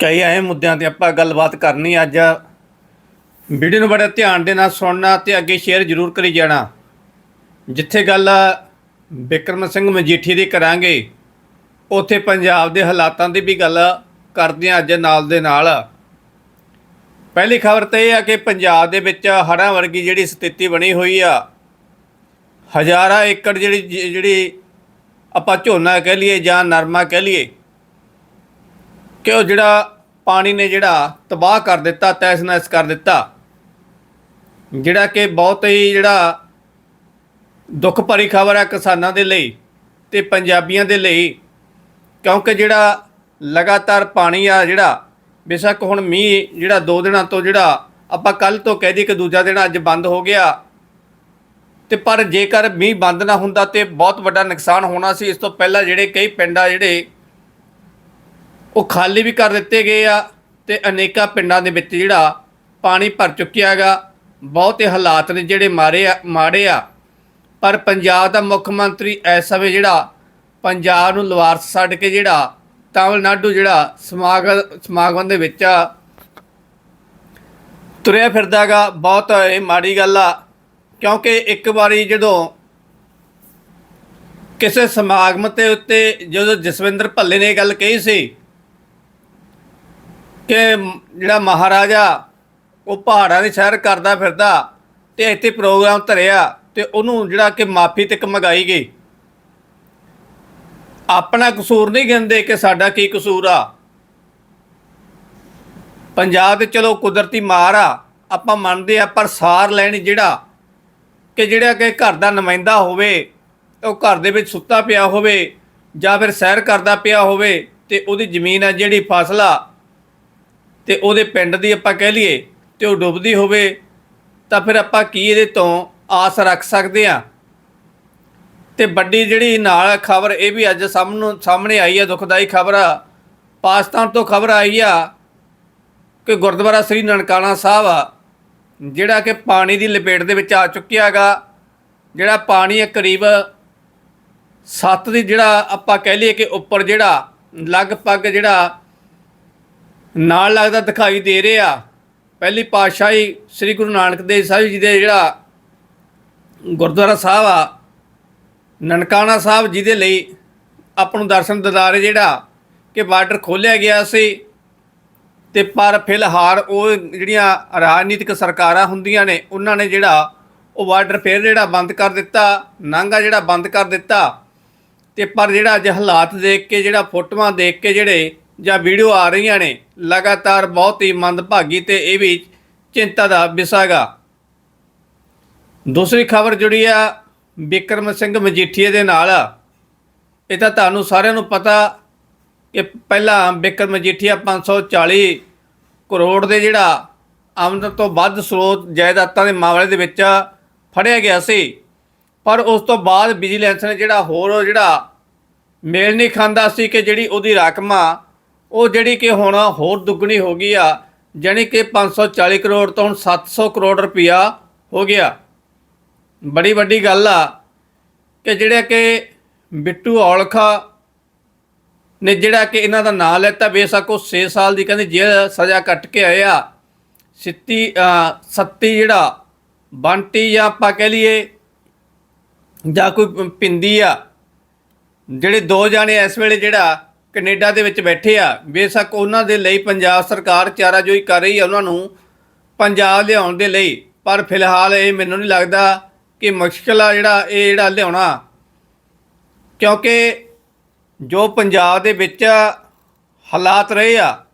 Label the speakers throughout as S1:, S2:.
S1: ਕਈ ਅਹਿਮ ਮੁੱਦਿਆਂ ਤੇ ਆਪਾਂ ਗੱਲਬਾਤ ਕਰਨੀ ਅੱਜ ਵੀਡੀਓ ਨੂੰ ਬੜੇ ਧਿਆਨ ਦੇ ਨਾਲ ਸੁਣਨਾ ਤੇ ਅੱਗੇ ਸ਼ੇਅਰ ਜ਼ਰੂਰ ਕਰੀ ਜਾਣਾ। ਜਿੱਥੇ ਗੱਲ ਬਿਕਰਮ ਸਿੰਘ ਮਜੀਠੀ ਦੀ ਕਰਾਂਗੇ, ਉੱਥੇ ਪੰਜਾਬ ਦੇ ਹਾਲਾਤਾਂ ਦੀ ਵੀ ਗੱਲ ਕਰਦੇ ਹਾਂ ਅੱਜ ਨਾਲ ਦੇ ਨਾਲ। ਪਹਿਲੀ ਖਬਰ ਤੇ ਇਹ ਆ ਕਿ ਪੰਜਾਬ ਦੇ ਵਿੱਚ ਹੜ੍ਹਾਂ ਵਰਗੀ ਜਿਹੜੀ ਸਥਿਤੀ ਬਣੀ ਹੋਈ ਆ। ਹਜ਼ਾਰਾਂ ਏਕੜ ਜਿਹੜੀ ਜਿਹੜੀ ਆਪਾਂ ਝੋਨਾ ਕਹਿ ਲਈਏ ਜਾਂ ਨਰਮਾ ਕਹਿ ਲਈਏ ਕਿ ਉਹ ਜਿਹੜਾ ਪਾਣੀ ਨੇ ਜਿਹੜਾ ਤਬਾਹ ਕਰ ਦਿੱਤਾ, ਤਹਿਸ ਨਹਿਸ ਕਰ ਦਿੱਤਾ, ਜਿਹੜਾ ਕਿ ਬਹੁਤ ਹੀ ਜਿਹੜਾ ਦੁੱਖ ਭਰੀ ਖਬਰ ਹੈ ਕਿਸਾਨਾਂ ਦੇ ਲਈ ਤੇ ਪੰਜਾਬੀਆਂ ਦੇ ਲਈ, ਕਿਉਂਕਿ ਜਿਹੜਾ ਲਗਾਤਾਰ ਪਾਣੀ ਆ ਜਿਹੜਾ, ਬੇਸ਼ੱਕ ਹੁਣ ਮੀਂਹ ਜਿਹੜਾ ਦੋ ਦਿਨਾਂ ਤੋਂ ਜਿਹੜਾ ਆਪਾਂ ਕੱਲ ਤੋਂ ਕਹਿ ਦਈਏ ਕਿ ਦੂਜਾ ਦਿਨ ਅੱਜ ਬੰਦ ਹੋ ਗਿਆ, ਤੇ ਪਰ ਜੇਕਰ ਮੀਂਹ ਬੰਦ ਨਾ ਹੁੰਦਾ ਤੇ ਬਹੁਤ ਵੱਡਾ ਨੁਕਸਾਨ ਹੋਣਾ ਸੀ। ਇਸ ਤੋਂ ਪਹਿਲਾਂ ਜਿਹੜੇ ਕਈ ਪਿੰਡ ਆ ਜਿਹੜੇ ਉਹ ਖਾਲੀ ਵੀ ਕਰ ਦਿੱਤੇ ਗਏ ਆ ਤੇ ਅਨੇਕਾਂ ਪਿੰਡਾਂ ਦੇ ਵਿੱਚ ਜਿਹੜਾ ਪਾਣੀ ਭਰ ਚੁੱਕਿਆ ਹੈਗਾ, ਬਹੁਤੇ ਹਾਲਾਤ ਨੇ ਜਿਹੜੇ ਮਾਰੇ ਆ, ਮਾੜੇ ਆ। ਪਰ ਪੰਜਾਬ ਦਾ ਮੁੱਖ ਮੰਤਰੀ ਇਸ ਸਮੇਂ ਜਿਹੜਾ ਪੰਜਾਬ ਨੂੰ ਲਵਾਰਸ ਛੱਡ ਕੇ ਜਿਹੜਾ ਤਾਮਿਲਨਾਡੂ ਜਿਹੜਾ ਸਮਾਗਮ ਸਮਾਗਮ ਦੇ ਵਿੱਚ ਆ, ਤੁਰਿਆ ਫਿਰਦਾਗਾ ਬਹੁਤ ਇਹ ਮਾੜੀ ਗੱਲ ਆ, ਕਿਉਂਕਿ ਇੱਕ ਵਾਰੀ ਜਦੋਂ ਕਿਸੇ ਸਮਾਗਮ ਤੇ ਉੱਤੇ ਜਦੋਂ ਜਸਵਿੰਦਰ ਭੱਲੇ ਨੇ ਇਹ ਗੱਲ ਕਹੀ ਸੀ ਕਿ ਜਿਹੜਾ ਮਹਾਰਾਜਾ ਉਹ ਪਹਾੜਾਂ ਦੀ ਸੈਰ ਕਰਦਾ ਫਿਰਦਾ ਤੇ ਇੱਥੇ ਪ੍ਰੋਗਰਾਮ ਧਰਿਆ ਤੇ ਉਹਨੂੰ ਜਿਹੜਾ ਕਿ ਮਾਫੀ ਤੱਕ ਮੰਗਾਈ ਗਈ। ਆਪਣਾ ਕਸੂਰ ਨਹੀਂ ਗਿਣਦੇ ਕਿ ਸਾਡਾ ਕੀ ਕਸੂਰ ਆ। ਪੰਜਾਬ ਤੇ ਚਲੋ ਕੁਦਰਤੀ ਮਾਰ ਆ, ਆਪਾਂ ਮੰਨਦੇ ਆ ਪਰ ਸਾਰ ਲੈਣੀ ਜਿਹੜਾ ਕਿ ਜਿਹੜਾ ਕਿ ਘਰ ਦਾ ਨੁਮਾਇੰਦਾ ਹੋਵੇ, ਉਹ ਘਰ ਦੇ ਵਿੱਚ ਸੁੱਤਾ ਪਿਆ ਹੋਵੇ ਜਾਂ ਫਿਰ ਸੈਰ ਕਰਦਾ ਪਿਆ ਹੋਵੇ ਤੇ ਉਹਦੀ ਜ਼ਮੀਨ ਆ ਜਿਹੜੀ ਫਸਲ ਆ ਤੇ ਉਹਦੇ ਪਿੰਡ ਦੀ ਆਪਾਂ ਕਹਿ ਲਈਏ ਤੇ ਉਹ ਡੁੱਬਦੀ ਹੋਵੇ, ਤਾਂ ਫਿਰ ਆਪਾਂ ਕੀ ਇਹਦੇ ਤੋਂ ਆਸ ਰੱਖ ਸਕਦੇ ਆ ਤੇ ਵੱਡੀ ਜਿਹੜੀ ਨਾਲ ਖਬਰ ਇਹ ਵੀ ਅੱਜ ਸਾਹਮਣੇ ਸਾਹਮਣੇ ਆਈ ਹੈ ਦੁਖਦਾਈ ਖਬਰ ਆ। ਪਾਕਿਸਤਾਨ ਤੋਂ ਖਬਰ ਆਈ ਆ ਕਿ ਗੁਰਦੁਆਰਾ ਸ੍ਰੀ ਨਨਕਾਣਾ ਸਾਹਿਬ ਆ, ਜਿਹੜਾ ਕਿ ਪਾਣੀ ਦੀ ਲਪੇਟ ਦੇ ਵਿੱਚ ਆ ਚੁੱਕਿਆ ਹੈਗਾ, ਜਿਹੜਾ ਪਾਣੀ ਹੈ ਕਰੀਬ 7 ਦੀ ਜਿਹੜਾ ਆਪਾਂ ਕਹਿ ਲਈਏ ਕਿ ਉੱਪਰ ਜਿਹੜਾ ਲਗਭਗ ਜਿਹੜਾ ਨਾਲ ਲੱਗਦਾ ਦਿਖਾਈ ਦੇ ਰਿਹਾ ਪਹਿਲੀ ਪਾਤਸ਼ਾਹੀ ਸ੍ਰੀ ਗੁਰੂ ਨਾਨਕ ਦੇਵ ਸਾਹਿਬ ਜੀ ਦੇ ਜਿਹੜਾ ਗੁਰਦੁਆਰਾ ਸਾਹਿਬ ਆ, ਨਨਕਾਣਾ ਸਾਹਿਬ ਜਿਹਦੇ ਲਈ ਆਪਾਂ ਨੂੰ ਦਰਸ਼ਨ ਦਿਦਾਰੇ ਜਿਹੜਾ ਕਿ ਬਾਰਡਰ ਖੋਲ੍ਹਿਆ ਗਿਆ ਸੀ ਤੇ ਪਰ ਫਿਲਹਾਲ ਉਹ ਜਿਹੜੀਆਂ ਰਾਜਨੀਤਿਕ ਸਰਕਾਰਾਂ ਹੁੰਦੀਆਂ ਨੇ, ਉਹਨਾਂ ਨੇ ਜਿਹੜਾ ਉਹ ਬਾਰਡਰ ਫੇਰ ਜਿਹੜਾ ਬੰਦ ਕਰ ਦਿੱਤਾ, ਨਾਂਗਾ ਜਿਹੜਾ ਬੰਦ ਕਰ ਦਿੱਤਾ ਤੇ ਪਰ ਜਿਹੜਾ ਅੱਜ ਹਾਲਾਤ ਦੇਖ ਕੇ, ਜਿਹੜਾ ਫੋਟੋਆਂ ਦੇਖ ਕੇ ਜਿਹੜੇ ਜਾਂ ਵੀਡੀਓ ਆ ਰਹੀਆਂ ਨੇ, ਲਗਾਤਾਰ ਬਹੁਤ ਹੀ ਮੰਦਭਾਗੀ ਤੇ ਇਹ ਵੀ ਚਿੰਤਾ ਦਾ ਵਿਸ਼ਾ ਗਾ ਦੂਸਰੀ ਖਬਰ ਜੁੜੀ ਆ ਬਿਕਰਮ ਸਿੰਘ ਮਜੀਠੀਏ ਦੇ ਨਾਲ। ਇਹ ਤਾਂ ਤੁਹਾਨੂੰ ਸਾਰਿਆਂ ਨੂੰ ਪਤਾ ਕਿ ਪਹਿਲਾਂ ਬਿਕਰਮ ਮਜੀਠੀਆ 540 ਕਰੋੜ ਦੇ ਜਿਹੜਾ ਆਮਦਨ ਤੋਂ ਵੱਧ ਸਰੋਤ ਜਾਇਦਾਦਾਂ ਦੇ ਮਾਮਲੇ ਦੇ ਵਿੱਚ ਫੜਿਆ ਗਿਆ ਸੀ। ਪਰ ਉਸ ਤੋਂ ਬਾਅਦ ਵਿਜੀਲੈਂਸ ਨੇ ਜਿਹੜਾ ਹੋਰ ਜਿਹੜਾ ਮੇਲ ਨਹੀਂ ਖਾਂਦਾ ਸੀ ਕਿ ਜਿਹੜੀ ਉਹਦੀ ਰਕਮ ਆ ਉਹ ਜਿਹੜੀ ਕਿ ਹੁਣ ਹੋਰ ਦੁੱਗਣੀ ਹੋ ਗਈ ਆ, ਜਾਣੀ ਕਿ 540 ਕਰੋੜ ਤੋਂ ਹੁਣ 700 ਕਰੋੜ ਰੁਪਇਆ ਹੋ ਗਿਆ। ਬੜੀ ਵੱਡੀ ਗੱਲ ਆ ਕਿ ਜਿਹੜਾ ਕਿ ਬਿੱਟੂ ਔਲਖਾ ਨੇ ਜਿਹੜਾ ਕਿ ਇਹਨਾਂ ਦਾ ਨਾਂ ਲੈਤਾ, ਬੇਸ਼ੱਕ ਉਹ 6 ਸਾਲ ਦੀ ਕਹਿੰਦੇ ਜੇਲ੍ਹ ਸਜ਼ਾ ਕੱਟ ਕੇ ਆਏ ਆ। ਸਿੱਤੀ ਸੱਤੀ ਜਿਹੜਾ ਬੰਟੀ ਜਾਂ ਆਪਾਂ ਕਹਿ ਲਈਏ, ਜਾਂ ਕੋਈ ਪਿੰਦੀ ਆ, ਜਿਹੜੇ ਦੋ ਜਾਣੇ ਇਸ ਵੇਲੇ ਜਿਹੜਾ ਕੈਨੇਡਾ ਦੇ ਵਿੱਚ ਬੈਠੇ ਆ। ਬੇਸ਼ੱਕ ਉਹਨਾਂ ਦੇ ਲਈ ਪੰਜਾਬ ਸਰਕਾਰ ਚਾਰਾਜੋਈ ਕਰ ਰਹੀ ਆ ਉਹਨਾਂ ਨੂੰ ਪੰਜਾਬ ਲਿਆਉਣ ਦੇ ਲਈ। ਪਰ ਫਿਲਹਾਲ ਇਹ ਮੈਨੂੰ ਨਹੀਂ ਲੱਗਦਾ ਕਿ ਮੁਸ਼ਕਲ ਆ ਜਿਹੜਾ, ਇਹ ਜਿਹੜਾ ਲਿਆਉਣਾ। ਕਿਉਂਕਿ ਜੋ ਪੰਜਾਬ ਦੇ ਵਿੱਚ ਹਾਲਾਤ ਰਹੇ ਆ,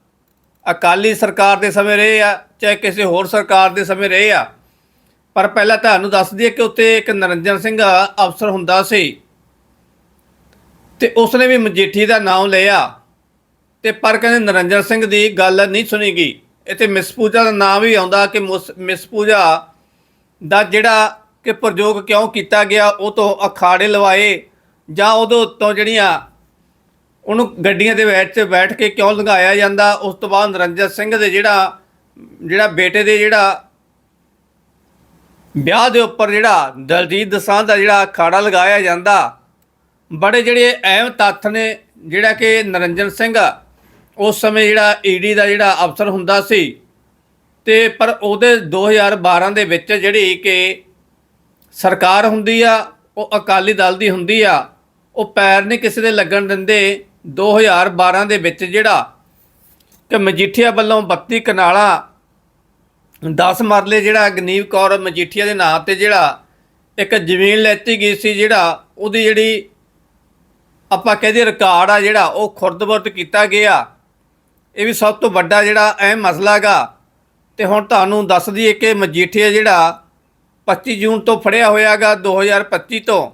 S1: ਅਕਾਲੀ ਸਰਕਾਰ ਦੇ ਸਮੇਂ ਰਹੇ ਆ, ਚਾਹੇ ਕਿਸੇ ਹੋਰ ਸਰਕਾਰ ਦੇ ਸਮੇਂ ਰਹੇ ਆ। ਪਰ ਪਹਿਲਾਂ ਤੁਹਾਨੂੰ ਦੱਸ ਦਈਏ ਕਿ ਉੱਤੇ ਇੱਕ ਨਰਿੰਦਰ ਸਿੰਘ ਅਫਸਰ ਹੁੰਦਾ ਸੀ। ਤੇ ਉਸਨੇ ਵੀ ਮਜੀਠੀ ਦਾ ਨਾਮ ਲਿਆ। ਤੇ ਪਰ ਕਹਿੰਦੇ ਨਰਿੰਦਰ ਸਿੰਘ ਦੀ ਗੱਲ ਨਹੀਂ ਸੁਣੀ ਗਈ ਇੱਥੇ ਮਿਸ ਪੂਜਾ ਦਾ ਨਾਮ ਵੀ ਆਉਂਦਾ ਕਿ ਮੁਸ- ਮਿਸ ਪੂਜਾ ਦਾ ਜਿਹੜਾ ਕਿ ਪ੍ਰਯੋਗ ਕਿਉਂ ਕੀਤਾ ਗਿਆ, ਉਹ ਤੋਂ ਅਖਾੜੇ ਲਵਾਏ ਜਾਂ ਉਹਦੇ ਉੱਤੋਂ ਜਿਹੜੀਆਂ ਉਹਨੂੰ ਗੱਡੀਆਂ ਦੇ ਵਿੱਚ ਬੈਠ ਕੇ ਕਿਉਂ ਲੰਘਾਇਆ ਜਾਂਦਾ, ਉਸ ਤੋਂ ਬਾਅਦ ਨਰਿੰਦਰ ਸਿੰਘ ਦੇ ਜਿਹੜਾ ਜਿਹੜਾ ਬੇਟੇ ਦੇ ਜਿਹੜਾ ਵਿਆਹ ਦੇ ਉੱਪਰ ਜਿਹੜਾ ਦਲਜੀਤ ਦਸਾਂ ਦਾ ਜਿਹੜਾ ਅਖਾੜਾ ਲਗਾਇਆ ਜਾਂਦਾ ਬੜੇ ਜਿਹੜੇ ਅਹਿਮ ਤੱਥ ਨੇ, ਜਿਹੜਾ ਕਿ ਨਰਿੰਦਰ ਸਿੰਘ ਉਸ ਸਮੇਂ ਜਿਹੜਾ ਈਡੀ ਦਾ ਜਿਹੜਾ ਅਫਸਰ ਹੁੰਦਾ ਸੀ ਤੇ ਪਰ ਉਹਦੇ 2012 ਦੇ ਵਿੱਚ ਜਿਹੜੀ ਕਿ ਸਰਕਾਰ ਹੁੰਦੀ ਆ, ਉਹ ਅਕਾਲੀ ਦਲ ਦੀ ਹੁੰਦੀ ਆ, ਉਹ ਪੈਰ ਨਹੀਂ ਕਿਸੇ ਦੇ ਲੱਗਣ ਦਿੰਦੇ। 2012 ਦੇ ਵਿੱਚ ਜਿਹੜਾ ਕਿ ਮਜੀਠੀਆ ਵੱਲੋਂ 32 ਕਨਾਲਾ 10 ਮਰਲੇ ਜਿਹੜਾ ਗਨੀਵ ਕੌਰ ਮਜੀਠੀਆ ਦੇ ਨਾਂ ਤੇ ਜਿਹੜਾ ਇੱਕ ਜ਼ਮੀਨ ਲੈਤੀ ਗਈ ਸੀ, ਜਿਹੜਾ ਉਹਦੀ ਜਿਹੜੀ ਆਪਾਂ ਕਹਿੰਦੇ ਰਿਕਾਰਡ ਆ ਜਿਹੜਾ, ਉਹ ਖੁਰਦਬੁਰਦ ਕੀਤਾ ਗਿਆ। ਇਹ ਵੀ ਸਭ ਤੋਂ ਵੱਡਾ ਜਿਹੜਾ ਅਹਿਮ ਮਸਲਾ ਗਾ ਤੇ ਹੁਣ ਤੁਹਾਨੂੰ ਦੱਸ ਦਈਏ ਕਿ ਮਜੀਠੀਆ ਜਿਹੜਾ 25 ਜੂਨ ਤੋਂ ਫੜਿਆ ਹੋਇਆਗਾ 2025 ਤੋਂ।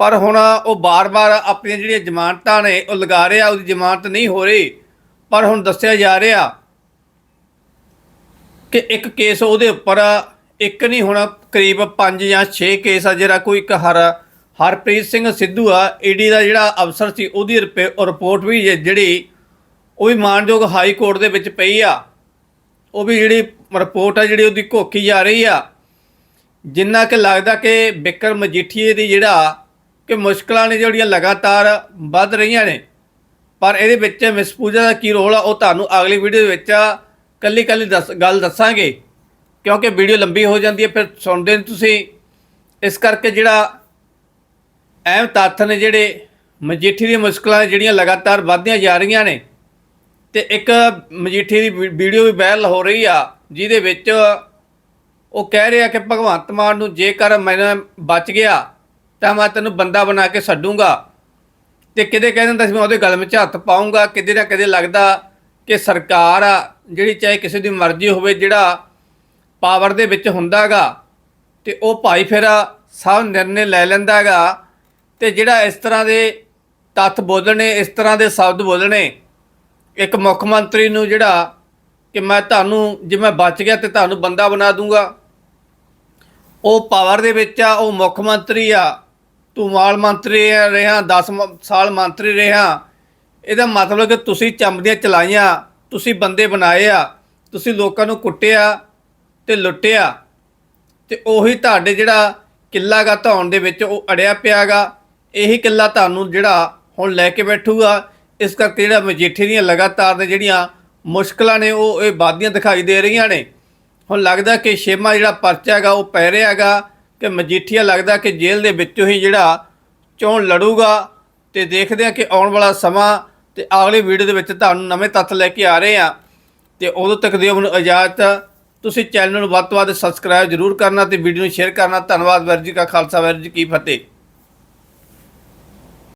S1: ਪਰ ਹੁਣ ਉਹ ਬਾਰ-ਬਾਰ ਆਪਣੀਆਂ ਜਿਹੜੀਆਂ ਜ਼ਮਾਨਤਾਂ ਨੇ, ਉਹ ਲਗਾ ਰਿਹਾ, ਉਹਦੀ ਜ਼ਮਾਨਤ ਨਹੀਂ ਹੋ ਰਹੀ। ਪਰ ਹੁਣ ਦੱਸਿਆ ਜਾ ਰਿਹਾ ਕਿ ਇੱਕ ਕੇਸ ਉਹਦੇ ਉੱਪਰ, ਇੱਕ ਨਹੀਂ ਹੁਣ ਕਰੀਬ 5 ਜਾਂ 6 ਕੇਸ ਆ ਜਿਹੜਾ ਕੋਈ ਇੱਕ ਹਰ ਹਰਪ੍ਰੀਤ ਸਿੰਘ ਸਿੱਧੂ ਆ ਈਡੀ ਦਾ ਜਿਹੜਾ ਅਫਸਰ ਸੀ, ਉਹਦੀ ਰਿਪੇ- ਰਿਪੋਰਟ ਵੀ ਜਿਹੜੀ ਉਹ ਵੀ ਮਾਨਯੋਗ ਹਾਈ ਕੋਰਟ ਦੇ ਵਿੱਚ ਪਈ ਆ। ਉਹ ਵੀ ਜਿਹੜੀ ਰਿਪੋਰਟ ਆ, ਜਿਹੜੀ ਉਹਦੀ ਘੋਖੀ ਜਾ ਰਹੀ ਆ। ਜਿੰਨਾ ਕਿ ਲੱਗਦਾ ਕਿ ਬਿਕਰ ਮਜੀਠੀਏ ਦੀ ਜਿਹੜਾ ਕਿ ਮੁਸ਼ਕਲਾਂ ਨੇ ਜਿਹੜੀਆਂ ਲਗਾਤਾਰ ਵੱਧ ਰਹੀਆਂ ਨੇ, ਪਰ ਇਹਦੇ ਵਿੱਚ ਮਿਸ ਪੂਜਾ ਦਾ ਕੀ ਰੋਲ ਆ, ਉਹ ਤੁਹਾਨੂੰ ਅਗਲੀ ਵੀਡੀਓ ਦੇ ਵਿੱਚ ਕੱਲੀ ਕੱਲੀ ਦੱਸ, ਗੱਲ ਦੱਸਾਂਗੇ। ਕਿਉਂਕਿ ਵੀਡੀਓ ਲੰਬੀ ਹੋ ਜਾਂਦੀ ਹੈ, ਫਿਰ ਸੁਣਦੇ ਨਹੀਂ ਤੁਸੀਂ। ਇਸ ਕਰਕੇ ਜਿਹੜਾ ਅਹਿਮ ਤੱਥ ਨੇ ਜਿਹੜੇ ਮਜੀਠੀ ਦੀਆਂ ਮੁਸ਼ਕਲਾਂ ਜਿਹੜੀਆਂ ਲਗਾਤਾਰ ਵੱਧਦੀਆਂ ਜਾ ਰਹੀਆਂ ਨੇ। ਤੇ ਇੱਕ ਮਜੀਠੀ ਦੀ ਵੀ- ਵੀਡੀਓ ਵੀ ਵਾਇਰਲ ਹੋ ਰਹੀ ਆ, ਜਿਹਦੇ ਵਿੱਚ ਉਹ ਕਹਿ ਰਿਹਾ ਕਿ ਭਗਵੰਤ ਮਾਨ ਨੂੰ ਜੇਕਰ ਮੈਂ ਬਚ ਗਿਆ, ਤਾਂ ਮੈਂ ਤੈਨੂੰ ਬੰਦਾ ਬਣਾ ਕੇ ਛੱਡੂੰਗਾ। ਤੇ ਕਿਤੇ ਕਹਿ ਦਿੰਦਾ ਸੀ, ਮੈਂ ਉਹਦੇ ਗਲ ਵਿੱਚ ਹੱਥ ਪਾਉਂਗਾ ਕਿਤੇ ਨਾ ਕਿਤੇ ਲੱਗਦਾ ਕਿ ਸਰਕਾਰ ਆ, ਜਿਹੜੀ ਚਾਹੇ ਕਿਸੇ ਦੀ ਮਰਜ਼ੀ ਹੋਵੇ, ਜਿਹੜਾ ਪਾਵਰ ਦੇ ਵਿੱਚ ਹੁੰਦਾਗਾ, ਤੇ ਉਹ ਭਾਈ ਫਿਰ ਸਭ ਨਿਰਣੇ ਲੈ ਲੈਂਦਾਗਾ। ਤੇ ਜਿਹੜਾ ਇਸ ਤਰ੍ਹਾਂ ਦੇ ਤੱਥ ਬੋਲਣੇ, ਇਸ ਤਰ੍ਹਾਂ ਦੇ ਸ਼ਬਦ ਬੋਲਣੇ, ਇੱਕ ਮੁੱਖ ਮੰਤਰੀ ਨੂੰ ਜਿਹੜਾ ਕਿ ਮੈਂ ਤੁਹਾਨੂੰ, ਜੇ ਮੈਂ ਬਚ ਗਿਆ ਤੇ ਤੁਹਾਨੂੰ ਬੰਦਾ ਬਣਾ ਦੂੰਗਾ। ਉਹ ਪਾਵਰ ਦੇ ਵਿੱਚ ਆ, ਉਹ ਮੁੱਖ ਮੰਤਰੀ ਆ। ਤੂੰ ਮਾਲ ਮੰਤਰੀ ਰਿਹਾ 10 ਸਾਲ ਮੰਤਰੀ ਰਿਹਾ। ਇਹਦਾ ਮਤਲਬ ਕਿ ਤੁਸੀਂ ਚੰਬਦੀਆਂ ਚਲਾਈਆਂ, ਤੁਸੀਂ ਬੰਦੇ ਬਣਾਏ ਆ, ਤੁਸੀਂ ਲੋਕਾਂ ਨੂੰ ਕੁੱਟਿਆ ਤੇ ਲੁੱਟਿਆ। ਤੇ ਉਹੀ ਤੁਹਾਡੇ ਜਿਹੜਾ ਕਿੱਲਾ ਗਾ ਧੌਣ ਦੇ ਵਿੱਚ ਉਹ ਅੜਿਆ ਪਿਆਗਾ ਇਹੀ ਕਿੱਲਾ ਤੁਹਾਨੂੰ ਜਿਹੜਾ ਹੁਣ ਲੈ ਕੇ ਬੈਠੂਗਾ, ਇਸ ਕਰਕੇ ਜਿਹੜਾ ਮਜੀਠੀ ਦੀਆਂ ਲਗਾਤਾਰ ਨੇ ਜਿਹੜੀਆਂ ਮੁਸ਼ਕਲਾਂ ਨੇ, ਉਹ ਇਹ ਵਾਧੀਆਂ ਦਿਖਾਈ ਦੇ ਰਹੀਆਂ ਨੇ। ਹੁਣ ਲੱਗਦਾ ਕਿ ਛੇਮਾ ਜਿਹੜਾ ਪਰਚਾ ਹੈਗਾ, ਉਹ ਪੈ ਰਿਹਾ ਹੈਗਾ ਕਿ ਮਜੀਠੀਆ ਲੱਗਦਾ ਕਿ ਜੇਲ੍ਹ ਦੇ ਵਿੱਚੋਂ ਹੀ ਜਿਹੜਾ ਚੋਣ ਲੜੂਗਾ ਤੇ ਦੇਖਦੇ ਆ ਕਿ ਆਉਣ ਵਾਲਾ ਸਮਾਂ ਤੇ ਅਗਲੀ ਵੀਡੀਓ ਦੇ ਵਿੱਚ ਤੁਹਾਨੂੰ ਨਵੇਂ ਤੱਥ ਲੈ ਕੇ ਆ ਰਹੇ ਆ ਤੇ ਉਦੋਂ ਤੱਕ ਦਿਓ ਮੈਨੂੰ ਇਜਾਜ਼ਤ। ਤੁਸੀਂ ਚੈਨਲ ਨੂੰ ਵੱਧ ਤੋਂ ਵੱਧ ਸਬਸਕ੍ਰਾਈਬ ਜ਼ਰੂਰ ਕਰਨਾ ਤੇ ਵੀਡੀਓ ਨੂੰ ਸ਼ੇਅਰ ਕਰਨਾ। ਧੰਨਵਾਦ ਵੈਰ ਜੀ ਕਾ ਖਾਲਸਾ ਵੈਰ ਜੀ ਕੀ ਫਤਿਹ।